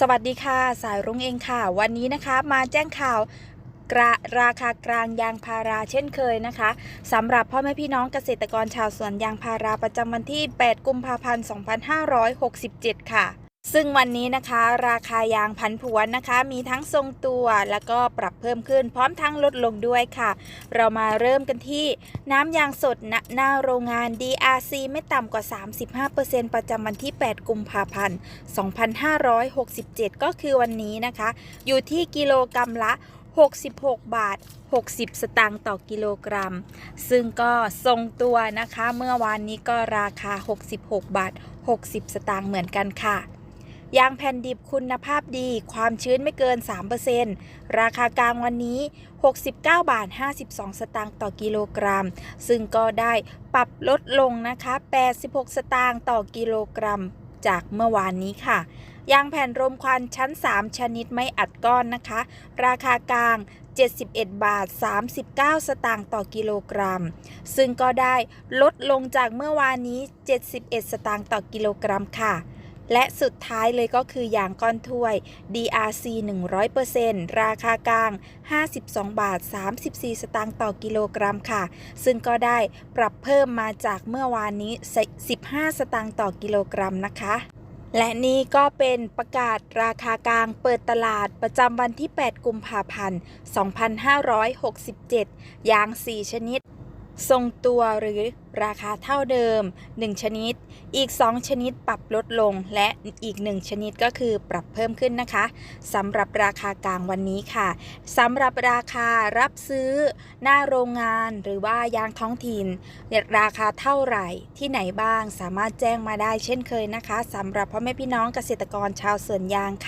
สวัสดีค่ะ สายรุ้งเองค่ะ วันนี้นะคะมาแจ้งข่าวกระราคากลางยางพาราเช่นเคยนะคะสำหรับพ่อแม่พี่น้องเกษตรกรชาวสวนยางพาราประจำวันที่ 8 กุมภาพันธ์ 2567 ค่ะ ซึ่งวันนี้นะคะราคายางพันผวนนะคะ มีทั้งทรงตัวแล้วก็ปรับเพิ่มขึ้น พร้อมทั้งลดลงด้วยค่ะ เรามาเริ่มกันที่น้ำยางสดณหน้าโรงงาน DRC ไม่ต่ำกว่า 35%ประจำวันที่ 8 กุมภาพันธ์ 2567 ก็คือวันนี้นะคะ อยู่ที่กิโลกรรัมละ 66 บาท 60 สตางค์ต่อกิโลกรัม ซึ่งก็ทรงตัวนะคะ เมื่อวานนี้ก็ราคา 66 บาท 60 สตางค์เหมือนกันค่ะ ยางแผ่นดิบคุณภาพดี ความชื้นไม่เกิน 3%ราคากลางวันนี้ 69 บาท 52 สตางค์ต่อกิโลกรัม ซึ่งก็ได้ปรับลดลงนะคะ 86 สตางค์ต่อกิโลกรัมจากเมื่อวานนี้ค่ะยางแผ่นรมควันชั้น 3 ชนิดไม่อัดก้อนนะคะ ราคากลาง 71 บาท 39 สตางค์ต่อกิโลกรัม ซึ่งก็ได้ลดลงจากเมื่อวานนี้ 71 สตางค์ต่อกิโลกรัมค่ะ และสุดท้ายเลยก็คือยางก้อนถ้วย DRC 100%ราคากลาง 52 บาท 34 สตางค์ต่อกิโลกรัมค่ะ ซึ่งก็ได้ปรับเพิ่มมาจากเมื่อวานนี้ 15 สตางค์ต่อกิโลกรัมนะคะและนี่ก็เป็นประกาศราคากลางเปิดตลาดประจำวันที่ 8 กุมภาพันธ์ 2567 ยาง 4 ชนิด ทรงตัวหรือราคาเท่าเดิม 1 ชนิด อีก 2 ชนิดปรับลดลง และอีก 1 ชนิดก็คือปรับเพิ่มขึ้นนะคะสำหรับราคากลางวันนี้ค่ะสำหรับราคารับซื้อ หน้าโรงงานหรือว่ายางท้องถิ่น ราคาเท่าไหร่ที่ไหนบ้างสามารถแจ้งมาได้เช่นเคยนะคะสำหรับพ่อแม่พี่น้องเกษตรกรชาวสวนยางค่ะ